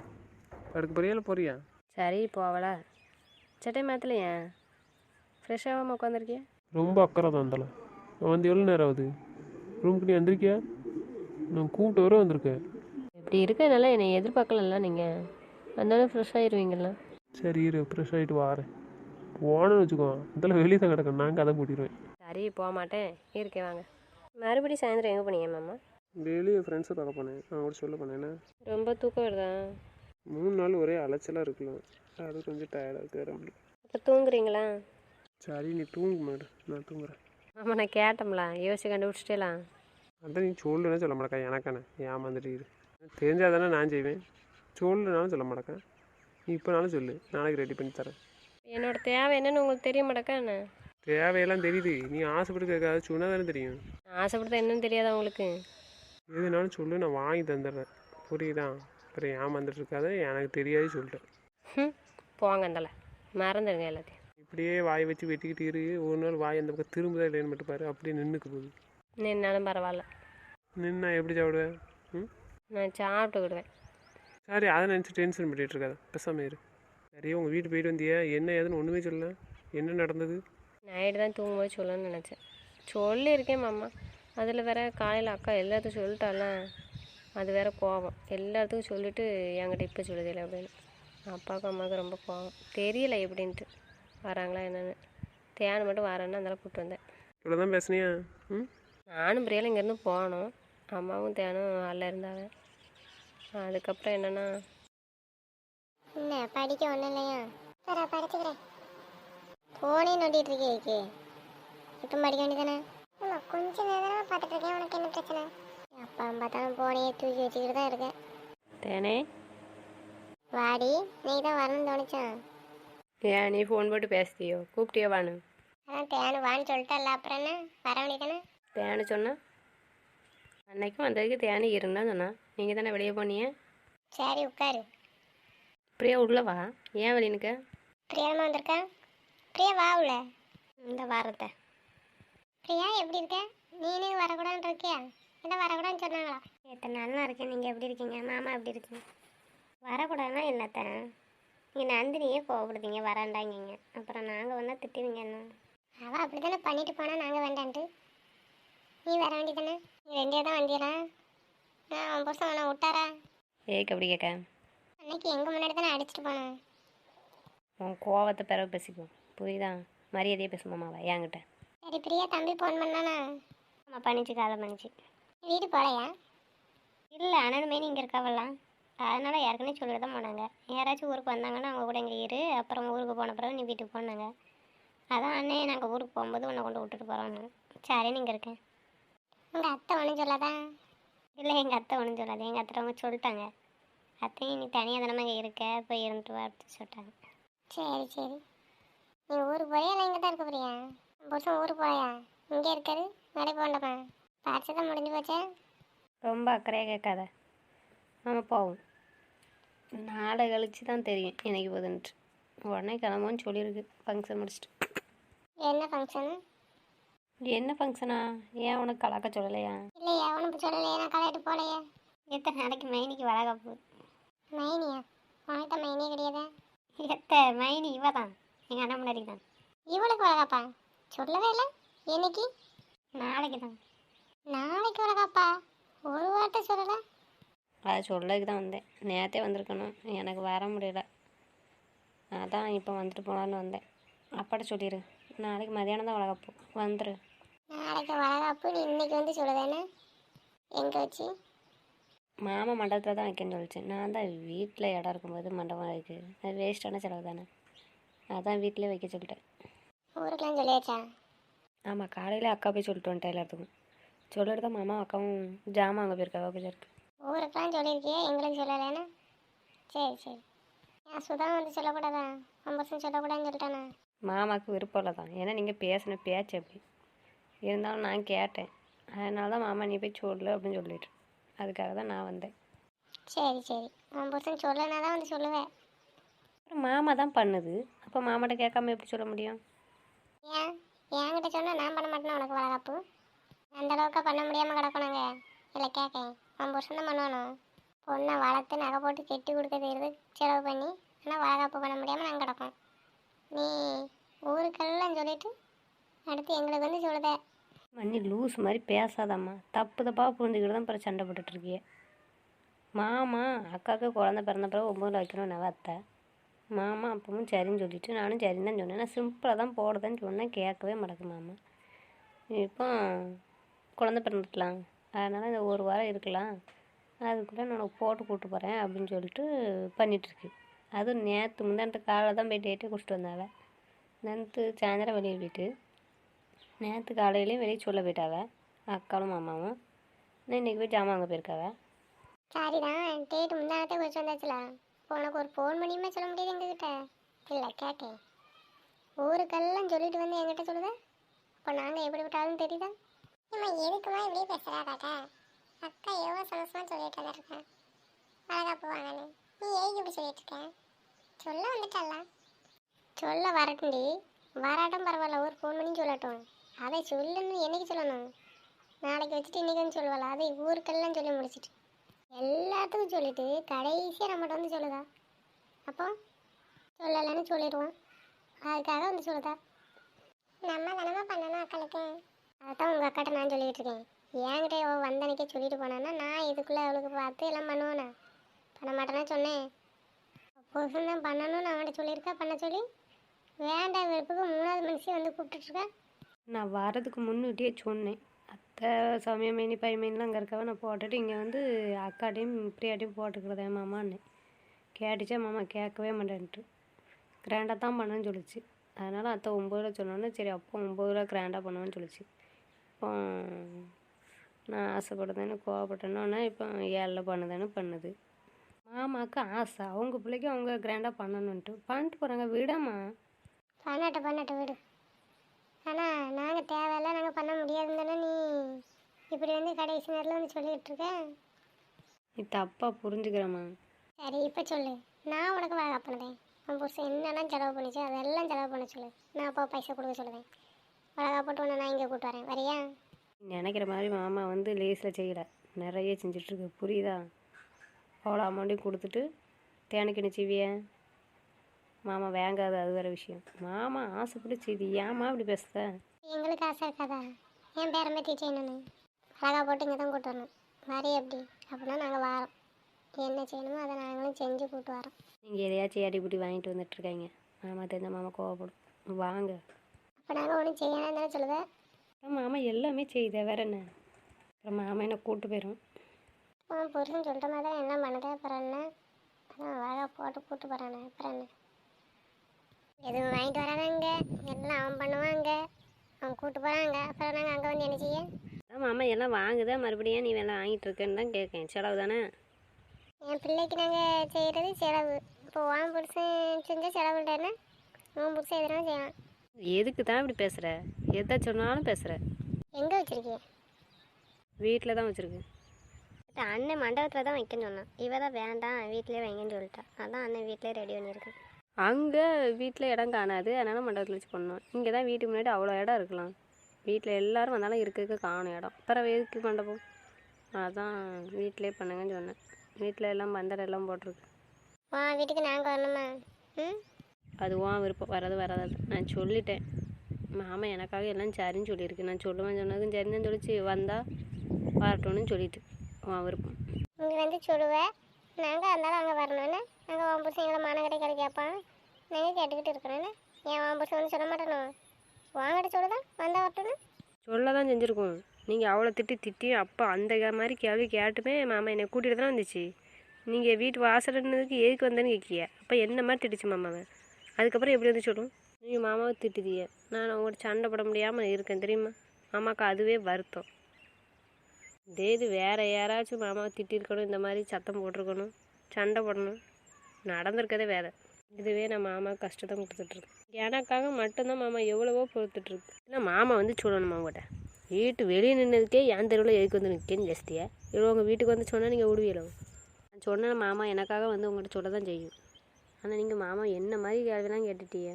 படுக்க போறியா இல்லை போறியா? சரி போவல. சட்டை மாற்றலையா ஃப்ரெஷ்ஷாகாமல் உட்காந்துருக்கியா ரொம்ப அக்கறை தான் இருந்தாலும் நான் வந்து எவ்வளோ நேரம் ஆகுது? ரூமுக்கு நீ வந்திருக்கியா? நான் கூப்பிட்டு வர வந்திருக்கேன். இப்படி இருக்கனால என்னை எதிர்பார்க்கலல்ல நீங்கள் வந்தோடனே ஃப்ரெஷ் ஆயிடுவீங்களா சரி இரு ஃப்ரெஷ் ஆகிட்டு வாரேன். போனேன்னு வச்சுக்கோ இதெல்லாம் வெளியே தான் கிடக்கும் நான் கதை பூட்டிடுவேன். சரி போக மாட்டேன். இருக்கேன் வாங்க. மறுபடியும் சாயந்தரம் எங்கே போனீங்க மாமா? வெளியே ஃப்ரெண்ட்ஸை பார்க்க போனேன். நான் கூட சொல்ல போனேன் என்ன? ரொம்ப தூக்கம் வருதா? மூணு நாள் ஒரே அலைச்சலாக இருக்கலாம் அது கொஞ்சம் டயர்டாக இருக்கு. அப்போ தூங்குறீங்களா? சரி நீ தூங்கு மாடு. நான் தூங்குறேன். ஆமாம் நான் கேட்டோம்ல யோசிச்சு கண்டுபிடிச்சிட்டேலாம் அதான் நீ சொல்லுன்னு சொல்ல மாட்டேக்கா எனக்கானே ஏமாந்துட்டு தெரிஞ்சால் தானே நான் செய்வேன். சொல்லுனாலும் சொல்ல மாட்டேக்கேன் நீ இப்போனாலும் சொல்லு. நாளைக்கு ரெடி பண்ணி தரேன். என்னோட தேவை என்னன்னு உங்களுக்கு தெரிய மாட்டேக்கா என்ன? தேவையெல்லாம் தெரியுது. நீ ஆசைப்பட்டு கேட்காத சொன்னால் தானே தெரியும். ஆசைப்படுறது என்னன்னு தெரியாதா உங்களுக்கு. எதுனாலும் சொல்லு. நான் வாங்கி தந்துடுறேன். புரியுதா? அப்புறம் ஏமாந்துட்டு இருக்காத. எனக்கு தெரியாது சொல்லிட்டேன் போங்க அந்தல மறந்துடுங்க எல்லாத்தையும். இப்படியே வாய் வச்சு வெட்டிக்கிட்டு இரு. ஒரு நாள் வாய் அந்த பக்கம் திரும்புதா இல்லைன்னு மட்டும் பாரு. அப்படியே நின்றுக்கு போகுது. நின்னாலும் பரவாயில்ல. நின்னா எப்படி சாப்பிடுவேன்? நான் சாப்பிட்டுக்கிடுவேன். சரி அதை நினச்சி டென்ஷன் பண்ணிட்டு இருக்காத. பேசாம இரு. சரி உங்கள் வீட்டு போயிட்டு வந்தியா? என்ன ஏதுன்னு ஒன்றுமே சொல்லல. என்ன நடந்தது? நைட்டு தான் தூங்கும்போது சொல்லணும்னு நினச்சேன். சொல்லியிருக்கேன் மாமா. அதில் வேற காலையில் அக்கா எல்லாத்துக்கும் சொல்லிட்டால அது வேற கோவம். எல்லாத்துக்கும் சொல்லிட்டு என்கிட்ட இப்போ சொல்லுதில்ல அப்படின்னு. அப்பாவுக்கும் அம்மாவுக்கு ரொம்ப கோவம். தெரியல எப்படின்ட்டு. வராங்களா என்னன்னு. தேனை மட்டும் வரேன்னு அதெல்லாம் கூப்பிட்டு வந்தேன். இவ்வளோ தான் பேசுனியா? ம்? நானும் பிரியாலும் இங்கேருந்து போனோம். அம்மாவும் தேனும் அல்ல இருந்தாங்க. அதுக்கப்புறம் என்னென்னா என்ன படிக்க ஒன்றும் இல்லையா? சரி படிச்சுக்கிறேன் ஃபோனே நோண்டிட்டு இருக்கே இப்போ படிக்க வேண்டியதானே ஆமாம் கொஞ்ச நேரம் பார்த்துட்டு இருக்கேன். உனக்கு என்ன பிரச்சனை? அப்பா பார்த்தாலும் போனையே தூக்கி வச்சுக்கிட்டு தான் இருக்கேன். தேனே. வாடி நீ தான் வரணும்னு தோணுச்சான் ஏன் நீ ஃபோன் போட்டு பேசுதியோ கூப்பிட்டியோ வானு? அதான் தேனு வான்னு சொல்லிட்டல அப்புறம் என்ன? வர வேண்டியதானே தேனு சொன்னா? அன்னைக்கும் வந்ததுக்கு தேனி இருந்தான்னு சொன்னா. நீங்கள் தானே வெளியே போனீங்க? சரி உட்காரு. பிரியா உள்ள வா. ஏன் வெளியே நிற்க பிரியாமா வந்திருக்கா? பிரியா வா உள்ள. இந்த வாரத்தை. பிரியா எப்படி இருக்க? நீனே வரக்கூடாதுன்னு இருக்கியா? இல்லை வரக்கூடாதுன்னு சொன்னாங்களா? எத்தனை நல்லா இருக்கேன் நீங்கள் எப்படி இருக்கீங்க? மாமா எப்படி இருக்கீங்க வரக்கூடாதுன்னா என்னத்த? நீங்கள் நந்தினியே கோவப்படுத்தீங்க வராண்டாங்க அப்புறம் நாங்கள் வந்தால் திட்டுவீங்க என்ன? அவள் அப்படி தானே பண்ணிட்டு போனால் நாங்கள் வேண்டான்ட்டு? நீ வர வேண்டியதானே நீ ரெண்டே தான் வந்தியரா நான் அவன் புருஷன் அவனை விட்டாரா? ஏக்கு அப்படி கேட்க அன்னைக்கு எங்கள் முன்னாடி தானே அடிச்சிட்டு போனேன். உன் கோவத்தை பிறகு பேசிக்குவோம். புரியுதா? மரியாதையே பேசுமாமாவா என்கிட்ட. சரி பிரியா தம்பி ஃபோன் பண்ணானா? ஆமாம் பண்ணிச்சு காலை பண்ணிச்சு. வீடு போகலையா இல்லை அண்ணனுமே இங்கே இருக்காவலாம் அதனால் ஏற்கனவே சொல்லிட்டு தான் போனாங்க. யாராச்சும் ஊருக்கு வந்தாங்கன்னா அவங்க கூட இங்கே இரு. அப்புறம் ஊருக்கு போன பிறகு நீ வீட்டுக்கு போனாங்க அதான் அண்ணே நாங்கள் ஊருக்கு போகும்போது உன்னை கொண்டு விட்டுட்டு போகிறோம் சரி நீங்கள் இருக்கேன் உங்கள் அத்தை ஒன்றும் சொல்லாதா? இல்லை எங்கள் அத்தை ஒன்றும் சொல்லாது. எங்கள் அத்தை அவங்க சொல்லிட்டாங்க. அத்தையும் நீ தனியாக தானே இங்கே இருக்க? போய் இருந்துட்டு வா அப்படின்னு சொல்லிட்டாங்க. சரி சரி. நீ ஊருக்கு போறியா? இல்லை இங்கே தான் இருக்க போறியா? புருஷன் ஊருக்கு போறியா? இங்கே இருக்காரு. நடை போண்டமா பரிசு தான் முடிஞ்சு போச்சே? ரொம்ப அக்கறையாக கேட்காத. நம்ம போவோம். நாளை கழிச்சு தான் தெரியும் எனக்கு போதுன்ட்டு உடனே கிளம்புன்னு சொல்லியிருக்கு. ஃபங்க்ஷன் முடிச்சுட்டு. என்ன ஃபங்க்ஷன் என்ன ஃபங்க்ஷனா ஏன் உனக்கு கலக்க சொல்லலையா? இல்லையா உனக்கு சொல்லலையா. நான் கலையிட்டு போகலையா. எத்தனை நாளைக்கு மைனிக்கு வளகாப்பு மைனியா? உனக்கு தான் மைனியே கிடையாது? எத்த மைனி இவ தான். எங்கள் அண்ணன் முன்னாடி தான். இவளுக்கு வளகாப்பா சொல்லவே இல்லை. என்னைக்கு? நாளைக்கு தான். நாளைக்கு வளகாப்பா ஒரு வார்த்தை சொல்லலை. அதை சொல்லதுக்கு தான் வந்தேன். நேற்றே வந்திருக்கணும். எனக்கு வர முடியல. அதான் இப்போ வந்துட்டு போகலான்னு வந்தேன். அப்பாட்ட சொல்லிடு நாளைக்கு மதியானம் தான் வளகப்போ வந்துரு. நாளைக்கு வளகாப்பு நீ இன்னைக்கு வந்து சொல்லுதானே எங்கே வச்சு? மாமா மண்டபத்தில் தான் வைக்கணும்னு சொல்லிச்சு. நான் தான் வீட்டில் இடம் இருக்கும்போது மண்டபம் வைக்கு அது வேஸ்ட்டான செலவு தானே. அதான் வீட்டிலே வைக்க சொல்லிட்டேன். ஊருக்கெல்லாம் சொல்லியாச்சா? ஆமாம் காலையில் அக்கா போய் சொல்லிட்டு வந்துட்டேன் எல்லாத்துக்கும். சொல்லிட்டு தான் மாமா அக்காவும் ஜாமான் அங்கே போயிருக்காங்க கொஞ்சம் இருக்கு ஊருக்கெல்லாம் சொல்லியிருக்கியே எங்களுக்கு சொல்லலைன்னா? சரி சரி. ஏன் சுதா வந்து சொல்லக்கூடாதா? ஐம்பது சொல்லக்கூடாதுன்னு சொல்லிட்டானா? மாமாவுக்கு விருப்பம் இல்லை தான் ஏன்னா நீங்கள் பேசின பேச்சு அப்படி. இருந்தாலும் நான் கேட்டேன். அதனால தான் மாமா நீ போய் சொல்லு அப்படின்னு சொல்லிட்டு. அதுக்காக தான் நான் வந்தேன். சரி சரி. உன் புருஷன் சொல்லனா தான் வந்து சொல்லுவேன் அப்புறம் மாமா தான் பண்ணுது. அப்போ மாமாட்ட கேட்காம எப்படி சொல்ல முடியும்? ஏன்? என்கிட்ட சொன்னால் நான் பண்ண மாட்டேனா உனக்கு வளகாப்பு? அந்த அளவுக்கு பண்ண முடியாமல் கிடக்கணுங்க இல்லை கேட்கேன். உன் புருஷன் தான் பண்ணணும். பொண்ணை வளர்த்து நகை போட்டு கெட்டி கொடுக்க தெரியுது செலவு பண்ணி ஆனால் வளகாப்பு பண்ண முடியாமல் நாங்கள் கிடப்போம் நீ ஊருக்கெல்லாம் சொல்லிட்டு அடுத்து எங்களுக்கு வந்து சொல்லுத. மண்ணி லூஸ் மாதிரி பேசாதம்மா. தப்பு தப்பாக புரிஞ்சுக்கிட்டு தான் அப்புறம் சண்டை போட்டுட்ருக்கிய. மாமா அக்காவுக்கு குழந்த பிறந்த பிறகு ஒம்பதுல வைக்கணும் நவத்தை மாமா அப்பவும் சரின்னு சொல்லிட்டு நானும் சரின்னு தான் சொன்னேன். நான் சிம்பிளாக தான் போடுதேன்னு சொன்னேன். கேட்கவே மடக்கு மாமா. இப்போ குழந்த பிறந்துக்கலாம் அதனால் இந்த ஒரு வாரம் இருக்கலாம். அதுக்குள்ளே நான் போட்டு கூப்பிட்டு போகிறேன் அப்படின்னு சொல்லிட்டு பண்ணிகிட்ருக்கு அதுவும் நேற்று முந்தாண்டு காலையில் தான் போய் டேட்டே குடிச்சிட்டு வந்தாவ நேற்று சாயந்தரம் வெளியே போயிட்டு நேற்று காலையிலேயும் வெளியே சொல்ல போயிட்டாவ. அக்காவும் மாமாவும். நான் இன்றைக்கி போய் ஜாமான் அங்கே போயிருக்காவ. சரிதான் டேட்டு முந்தானத்தை கொஞ்சம் வந்தாச்சுல. உனக்கு ஒரு ஃபோன் பண்ணியுமே சொல்ல முடியாது எங்ககிட்ட. இல்லை கேட்கேன் ஊருக்கெல்லாம் சொல்லிட்டு வந்து என்கிட்ட சொல்லுதா? அப்போ நாங்கள் எப்படி விட்டாலும் தெரியுதா? இம்மா எதுக்குமா இப்படி பேசுகிறாடாக்கா அக்கா எவ்வளோ சந்தோஷமாக சொல்லிட்டு தான் இருக்கேன் போவாங்கன்னு நீ. ஏன் இப்படி சொல்லிட்டு இருக்கேன் சொல்ல வந்துட்டல்ல. சொல்ல வரட்டும்டி. வராட்டும் பரவாயில்ல ஒரு ஃபோன் பண்ணி சொல்லட்டும். அதை சொல்லணும் என்னைக்கு சொல்லணும்? நாளைக்கு வச்சுட்டு இன்றைக்குன்னு வந்து சொல்லுவாள்? அதை ஊருக்கெல்லாம் சொல்லி முடிச்சிட்டு. எல்லாத்துக்கும் சொல்லிட்டு கடைசியாக நம்மகிட்ட வந்து சொல்லுதா? அப்போ சொல்லலைன்னு சொல்லிடுவோம் அதுக்காக வந்து சொல்லுதா? நம்ம தானமா பண்ணணும் அக்களுக்கு? அதைத்தான் உங்கள் அக்காட்ட நான் சொல்லிட்டு இருக்கேன். என்கிட்ட அவள் வந்தனைக்கே சொல்லிட்டு போனான்னா நான் இதுக்குள்ளே அவளுக்கு பார்த்து எல்லாம் பண்ணுவேண்ணா பண்ண மாட்டேன்னா சொன்னேன். புருஷன் தான் பண்ணணும்னு அவன்கிட்ட சொல்லியிருக்கா? பண்ண சொல்லி? வேண்டாம் வெறுப்புக்கு மூணாவது மனுஷன் வந்து கூப்பிட்டுருக்கா நான் வரதுக்கு முன்னுட்டியே சொன்னேன். அத்தை சமயம் மீனி பைமேனிலாம் அங்கே இருக்கவ நான் போட்டுட்டு இங்கே வந்து அக்காட்டையும் பிரியாட்டையும் போட்டுக்கிறதே மாமான்னு. கேட்டுச்சா மாமா கேட்கவே மாட்டேன்ட்டு. கிராண்டாக தான் பண்ணேன்னு சொல்லிச்சு. அதனால் அத்தை ஒம்பது ரூபா சொன்னோன்னே சரி அப்போ ஒம்பது ரூபா கிராண்டாக பண்ணுவேன்னு சொல்லிச்சு. இப்போ நான் ஆசைப்படுதேன்னு கோவப்பட்டேனோன்னா இப்போ ஏழில் பண்ணுதேன்னு பண்ணுது. மாமாவுக்கு ஆசை. அவங்க பிள்ளைக்கு அவங்க கிராண்டாக பண்ணணுன்ட்டு பண்ணிட்டு போகிறாங்க விடாமா. பண்ணட்டு பண்ணட்டு விடு. ஆனால் நாங்கள் தேவையில்ல நாங்கள் பண்ண முடியாதுன்னு தானே நீ இப்படி வந்து கடைசி நேரத்தில் வந்து சொல்லிக்கிட்டு இருக்க? நீ தப்பாக புரிஞ்சுக்கிறம்மா. சரி இப்போ சொல்லு. நான் உனக்கு வாங்க பண்ணுதேன் உன் புருஷன் என்னெல்லாம் செலவு பண்ணிச்சு அதெல்லாம் செலவு பண்ண சொல்லு. நான் அப்போ பைசா கொடுக்க சொல்லுவேன். வளகா போட்டு உன்னை நான் இங்கே கூட்டு வரேன். வரியா? நினைக்கிற மாதிரி மாமா வந்து லேஸில் செய்யலை. நிறைய செஞ்சிட்ருக்கு புரியுதா? அவ்வளோ அமௌண்ட்டையும் கொடுத்துட்டு தேனுக்கு என்ன செய்விய? மாமா வேங்காது அது வேறு விஷயம். மாமா ஆசைப்பட்டு செய்து ஏமா இப்படி பேசுத எங்களுக்கு ஆசை இருக்காதா? என் பேரம்பே செய்யணும்னு. அழகா போட்டு இங்கே தான் கூட்டு வரணும். வரி எப்படி? அப்படின்னா நாங்கள் வாரோம். என்ன செய்யணுமோ அதை நாங்களும் செஞ்சு கூட்டு வரோம். நீங்கள் எதையாச்சும் ஏடி பிடி வாங்கிட்டு வந்துட்டுருக்காங்க மாமா தெரிஞ்ச மாமா கோவப்படும். வாங்க. அப்போ நாங்கள் ஒன்றும் செய்யணும் தானே சொல்லுவேன் மாமா எல்லாமே செய்யுதே வேற என்ன? அப்புறம் மாமா என்ன கூட்டு போயிடும் புருஷன் சொல்கிற மாதிரி தான் எல்லாம் பண்ணுது அப்புறம் என்ன? அதான் அழகா போட்டு கூட்டு போகிறானே அப்புறம் என்ன? எதுவும் வாங்கிட்டு வரானாங்க எல்லாம் அவன் பண்ணுவாங்க. அவன் கூட்டு போகிறாங்க அப்புறம் நாங்கள் அங்கே வந்து என்ன செய்ய? அதான் மாமா எல்லாம் வாங்குதா? மறுபடியும் நீ வேலை வாங்கிட்டு இருக்கேன்னு தான் கேட்கேன். செலவு தானே? என் பிள்ளைக்கு நாங்கள் செய்கிறது செலவு. இப்போ உன் புருஷன் செஞ்சால் செலவு இல்லைன்னா உன் புருஷன் எதுனா செய்யலாம் எதுக்கு தான் இப்படி பேசுகிற எதை சொன்னாலும் பேசுகிற எங்கே வச்சிருக்கீங்க வீட்டில் தான் வச்சுருக்கு. இப்போ அண்ணன் மண்டபத்தில் தான் வைக்கன்னு சொன்னான். இவ தான் வேண்டாம் வீட்டிலே வைங்கன்னு சொல்லிட்டா. அதான் அண்ணன் வீட்டிலே ரெடி பண்ணியிருக்கேன். அங்கே வீட்டில் இடம் காணாது. அதனால் மண்டபத்தில் வச்சு பண்ணோம். இங்கே தான் வீட்டுக்கு முன்னாடி அவ்வளோ இடம் இருக்கலாம். வீட்டில் எல்லாரும் வந்தாலும் இருக்க காணும் இடம். பிறகு எதுக்கு மண்டபம்? அதான் வீட்டிலே பண்ணுங்கன்னு சொன்னேன். வீட்டில் எல்லாம் பந்தர் எல்லாம் போட்டிருக்கு. வீட்டுக்கு நாங்கள் வரணுமா? ம்? அது உன் விருப்பம். வராது வராது. நான் சொல்லிட்டேன். மாமா எனக்காக எல்லாம் சரின்னு சொல்லியிருக்கு. நான் சொல்லுவேன் சொன்னதும் சரின்னு சொல்லிச்சு. வந்தால் வரட்டும்னு சொல்லிட்டு. உன் விருப்பம். இங்கே வந்து சொல்லுவேன் நாங்கள் இருந்தாலும் அங்கே வரணும்னு. நாங்கள் உன் புருஷன் எங்களை மாநகரை கடை கேட்பான் நாங்கள் கேட்டுக்கிட்டு இருக்கிறோன்னு ஏன் உன் புருஷன் வந்து சொல்ல மாட்டேனோ? வாங்கிட்டு சொல்லுதான். வந்தால் வரட்டும்னு. சொல்ல தான் செஞ்சுருக்கோம். நீங்கள் அவ்வளோ திட்டி திட்டி அப்போ அந்த கே- மாதிரி கேள்வி கேட்டுமே மாமா என்னை கூட்டிகிட்டு தான் வந்துச்சு. நீங்கள் வீட்டு வாசலுன்னதுக்கு எதுக்கு வந்தேன்னு கேட்கிய அப்போ என்ன மாதிரி திட்டுச்சு மாமாவை அதுக்கப்புறம் எப்படி வந்து சொல்லும்? நீங்கள் மாமாவை திட்டுதிய. நான் உங்கள்கிட்ட சண்டை போட முடியாமல் இருக்கேன் தெரியுமா? மாமாவுக்கு அதுவே வருத்தம். இதே இது வேறு யாராச்சும் மாமாவை திட்டிருக்கணும் இந்த மாதிரி சத்தம் போட்டிருக்கணும் சண்டை போடணும். நடந்திருக்கதே வேறு. இதுவே நான் மாமா கஷ்டத்தை கொடுத்துட்ருக்கேன் எனக்காக மட்டும்தான் மாமா எவ்வளவோ பொறுத்துட்ருக்கு இல்லை மாமா வந்து சொல்லணும் மாமாட்ட வீட்டு வெளியே நின்னதுக்கே என் தெருவில் எதுக்கு வந்து நிற்கேன்னு ஜாஸ்தியா? இவ்வளோ உங்கள் வீட்டுக்கு வந்து சொன்னால் நீங்கள் விடுவீங்களோ நான் சொன்னேன் மாமா எனக்காக வந்து உங்கள்கிட்ட சொல்ல தான் செய்யும். ஆனால் நீங்கள் மாமா என்ன மாதிரி கேள்விலாம் கேட்டுட்டீங்க?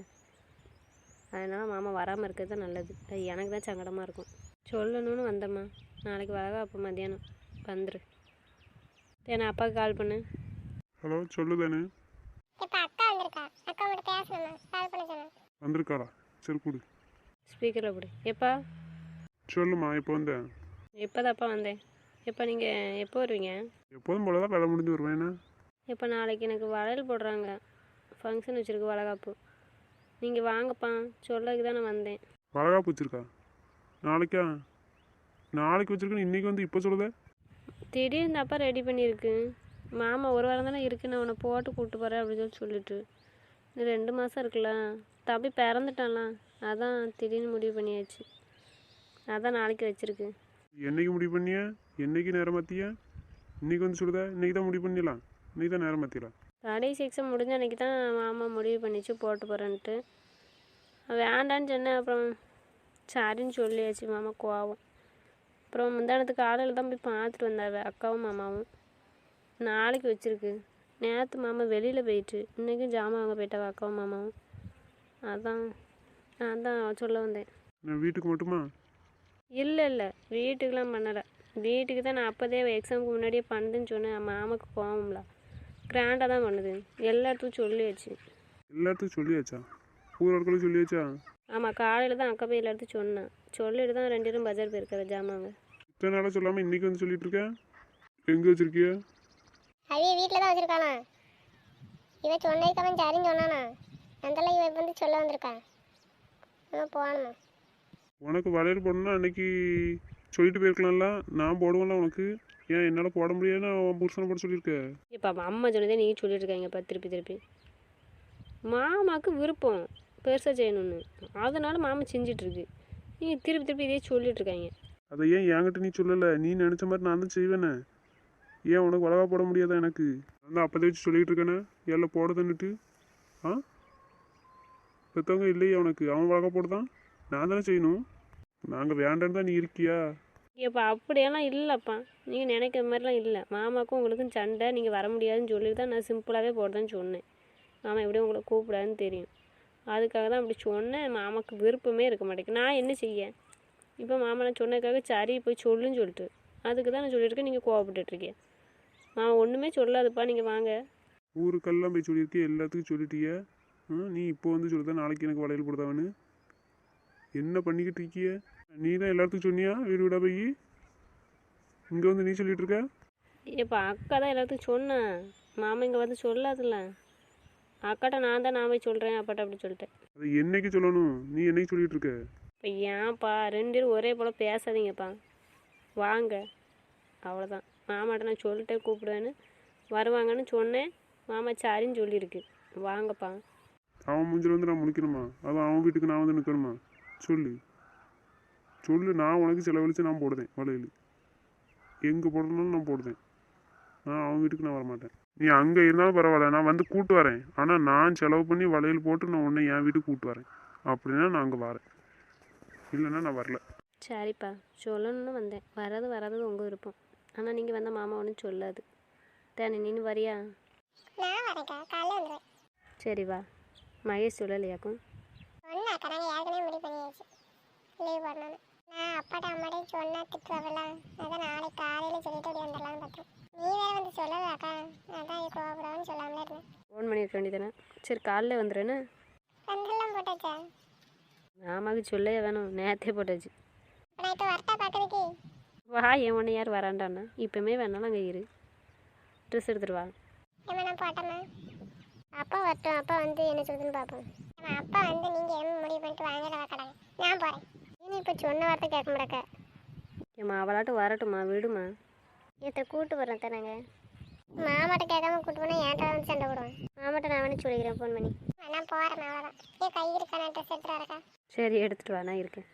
அதனால் மாமா வராமல் இருக்கிறது தான் நல்லது. அது எனக்கு தான் சங்கடமாக இருக்கும். சொல்லணும்னு வந்தம்மா. நாளைக்கு வரவா அப்போ மத்தியானம். வந்துரு. தேனை அப்பாவுக்கு கால் பண்ணு. ஹலோ சொல்லுதானே இப்போ அக்கா வந்திருக்கா. அக்கா உங்கள்கிட்ட பேசணுமா? கால் பண்ண சொன்னேன் வந்திருக்காளா? சரி கொடு. ஸ்பீக்கரில் போடு எப்பா? சொல்லுமா இப்போ வந்தேன் எப்போதாப்பா வந்தேன்? எப்போ நீங்கள் எப்போ வருவீங்க? எப்போதும் போல தான் வேலை முடிஞ்சு வருவேன் இப்போ நாளைக்கு எனக்கு வளையல் போடுறாங்க. ஃபங்க்ஷன் வச்சுருக்கு வளகாப்பு. நீங்கள் வாங்கப்பா. சொல்லதுக்கு தான் நான் வந்தேன். வளகாப்பு வச்சிருக்கா? நாளைக்கா? நாளைக்கு வச்சிருக்கேன்னு இன்னைக்கு வந்து இப்போ சொல்லுத. திடீர்னு அப்பா ரெடி பண்ணியிருக்கு. மாமா ஒரு வாரம் தானே இருக்கு நான் உன்னை போட்டு கூப்பிட்டு போகிறேன் அப்படின்னு சொல்லி சொல்லிட்டு. இன்னும் ரெண்டு மாதம் இருக்குல்ல. தம்பி பிறந்துட்டான்ல அதான் திடீர்னு முடிவு பண்ணியாச்சு. அதான் நாளைக்கு வச்சிருக்கு. என்னைக்கு முடிவு பண்ணிய? என்னைக்கு நேரம் மாத்திய? இன்னைக்கு வந்து சொல்லுத இன்னைக்கு தான் முடிவு பண்ணிடலாம். இன்னைக்கு தான் நேரம் மாத்திடலாம். கடைசி எக்ஸாம் முடிஞ்ச அன்றைக்கி தான் மாமா முடிவு பண்ணிச்சு போட்டு போகிறேன்ட்டு வேண்டான்னு சொன்னேன் அப்புறம் சரின்னு சொல்லியாச்சு மாமா கோவம். அப்புறம் முந்தானத்துக்கு காலையில் தான் போய் பார்த்துட்டு வந்தாவ அக்காவும் மாமாவும். நாளைக்கு வச்சிருக்கு. நேற்று மாமா வெளியில் போயிட்டு இன்றைக்கும் ஜாமான் வாங்க போயிட்டாவ அக்காவும் மாமாவும்? அதான் அதான் சொல்ல வந்தேன். நான் வீட்டுக்கு மட்டுமா? இல்லை இல்லை வீட்டுக்கெலாம் பண்ணலை. வீட்டுக்கு தான் நான் அப்போதே எக்ஸாமுக்கு முன்னாடியே பண்ணுதுன்னு சொன்னேன். மாமாவுக்கு கோவம்ல. கிராண்டாக தான் பண்ணுது. எல்லா இடத்துக்கும் சொல்லியாச்சு. எல்லாத்துக்கும் சொல்லியாச்சா? ஊர் ஆட்களும் சொல்லியாச்சா? ஆமாம் காலையில் தான் அக்கா போய் எல்லா இடத்துக்கும் சொன்னேன். சொல்லிட்டு தான் ரெண்டு பேரும் பஜார் போயிருக்காரு ஜாமாங்க இத்தனை நாளாக சொல்லாமல் இன்னைக்கு வந்து சொல்லிட்டு இருக்க? எங்கே வச்சிருக்கிய? அவிய வீட்டில் தான் வச்சுருக்கானா? இவன் சொன்னதுக்கு அவன் சரின்னு சொன்னானா? அதெல்லாம் இவன் வந்து சொல்ல வந்திருக்கா. நம்ம போகணுமா? உனக்கு வளையல் போடணும்னா அன்னைக்கு சொல்லிட்டு போயிருக்கலாம்ல? நான் போடுவேன்ல உனக்கு. ஏன் என்னால் போட முடியாதுன்னு அவன் புருஷனை போட சொல்லியிருக்க? இப்போ அம்மா சொன்னதே நீங்கள் சொல்லிட்டு இருக்காங்கப்பா திருப்பி திருப்பி. மாமாவுக்கு விருப்பம். பெருசாக செய்யணும்னு. அதனால மாமா செஞ்சிட்ருக்கு. நீங்கள் திருப்பி திருப்பி இதே சொல்லிட்டு இருக்காங்க அதை ஏன் என்கிட்ட நீ சொல்லலை? நீ நினச்ச மாதிரி நான் தான் செய்வேனே. ஏன் உனக்கு வளவா போட முடியாதா எனக்கு? நான் அப்போதே வச்சு சொல்லிட்டு இருக்கேனே. எல்லாம் போடுதுன்னுட்டு ஆ? பெற்றவங்க இல்லையா உனக்கு. அவன் வளவா போடுதான்? நான் தானே செய்யணும். நாங்கள் வேண்டான்னு தான் நீ இருக்கியா? இப்போ அப்படியெல்லாம் இல்லைப்பா. நீங்கள் நினைக்கிற மாதிரிலாம் இல்லை. மாமாவுக்கும் உங்களுக்கும் சண்டை. நீங்கள் வர முடியாதுன்னு சொல்லி தான் நான் சிம்பிளாகவே போடுறேன்னு சொன்னேன். மாமா எப்படியும் உங்களை கூப்பிடாதுன்னு தெரியும். அதுக்காக தான் அப்படி சொன்னேன். மாமாவுக்கு விருப்பமே இருக்க மாட்டேங்குது. நான் என்ன செய்ய? இப்போ மாமா நான் சொன்னதுக்காக சரி போய் சொல்லுன்னு சொல்லிட்டு. அதுக்கு தான் நான் சொல்லியிருக்கேன் நீங்கள் கோவப்பட்டுட்ருக்கேன் மாமா ஒன்றுமே சொல்லாதுப்பா நீங்கள் வாங்க. ஊருக்கெல்லாம் போய் சொல்லியிருக்கே எல்லாத்துக்கும் சொல்லிட்டிய? நீ இப்போ வந்து சொல்லுத நாளைக்கு எனக்கு வளையல் போடுதாவன்னு என்ன பண்ணிக்கிட்டு இருக்கிய நீ தான் எல்லாத்துக்கும் சொன்னியா? வீடு வீடா போய்? இங்கே வந்து நீ சொல்லிட்டு இருக்க? இப்போ அக்கா தான் எல்லாத்துக்கும் சொன்னேன். மாமா இங்கே வந்து சொல்லாதுல்ல. அக்காட்ட நான் தான் நான் போய் சொல்கிறேன் அப்பாட்ட அப்படி சொல்லிட்டேன். அது என்னைக்கு சொல்லணும்? நீ என்னைக்கு சொல்லிட்டு இருக்க? இப்போ ஏன்ப்பா ரெண்டு பேரும் ஒரே போல் பேசாதீங்கப்பா. வாங்க. அவ்வளோதான் மாமாட்ட நான் சொல்லிட்டே கூப்பிடுவேன்னு வருவாங்கன்னு சொன்னேன். மாமா சரின்னு சொல்லியிருக்கு. வாங்கப்பா. அவன் மூஞ்சில் வந்து நான் முழிக்கணுமா? அதான் அவன் வீட்டுக்கு நான் வந்து நிற்கணுமா சொல்லு. சொல்லு நான் உனக்கு செலவழித்து நான் போடுதேன் வளையல் எங்கே போடணும்னு நான் போடுதேன் நான் அவன் வீட்டுக்கு நான் வரமாட்டேன். நீ அங்கே இருந்தாலும் பரவாயில்ல நான் வந்து கூட்டு வரேன். ஆனால் நான் செலவு பண்ணி வளையல் போட்டு நான் உன்னை என் வீட்டுக்கு கூட்டு வரேன். அப்படின்னா நான் அங்கே வரேன். இல்லைன்னா நான் வரல. சரிப்பா சொல்லணும்னு வந்தேன். வர்றது வராதது உங்கள் விருப்பம். ஆனால் நீங்கள் வந்தால் மாமா ஒன்றும் சொல்லாது. தானே நீனு வரியா? சரி வா. மகேஷ் சொல்லலையாக்கும்? நான் அப்பாட்ட அம்மாட்டையும் சொன்னா திட்டுவாங்கல்ல. அதான் நாளைக்கு காலையில் சொல்லிட்டு அப்படி வந்துடலாம்னு பார்த்தேன் நீ வேற வந்து சொல்லலாக்கா அதான் கோபுரம்னு சொல்லாமலே இருந்தேன் ஃபோன் பண்ணியிருக்க வேண்டியதானே சரி காலைல வந்துடுறேன்னு பந்தெல்லாம் போட்டாச்சா? மாமாவுக்கு சொல்லவே வேணும். நேரத்தே போட்டாச்சு. இப்போ நான் இப்போ வரட்டா பார்க்கறதுக்கு? வா என் உன்னை யார் வராண்டாண்ணா இப்போமே வேணாலும் அங்கே இரு. ட்ரெஸ் எடுத்துட்டு வா. ஏமா நான் போட்டோமா அப்பா வரட்டும் அப்பா வந்து என்ன சொல்லுதுன்னு பார்ப்போம் ஏம்மா, அப்பா வந்து நீங்கள் என்ன முடிவு பண்ணிட்டு வாங்கிட வைக்கடாங்க நான் போகிறேன் நீ இப்போ சொன்ன வார்த்தை கேட்க மாட்டேக்க. ஏம்மா அவளாட்டும் வரட்டும்மா விடுமா இதை கூட்டு வர்றேன் தானேங்க. மாமாட்ட கேட்காம கூட்டு போனால் ஏன்டா வந்து சண்டை போடுவேன்? மாமாட்ட நான் வேணா சொல்லிக்கிறேன் ஃபோன் பண்ணி. நான் போகிறேன் அவ்வளோதான் ஏன் கை இருக்கா நான் ட்ரெஸ் எடுத்துகிட்டு வரக்கா சரி எடுத்துகிட்டு வா நான் இருக்கேன்.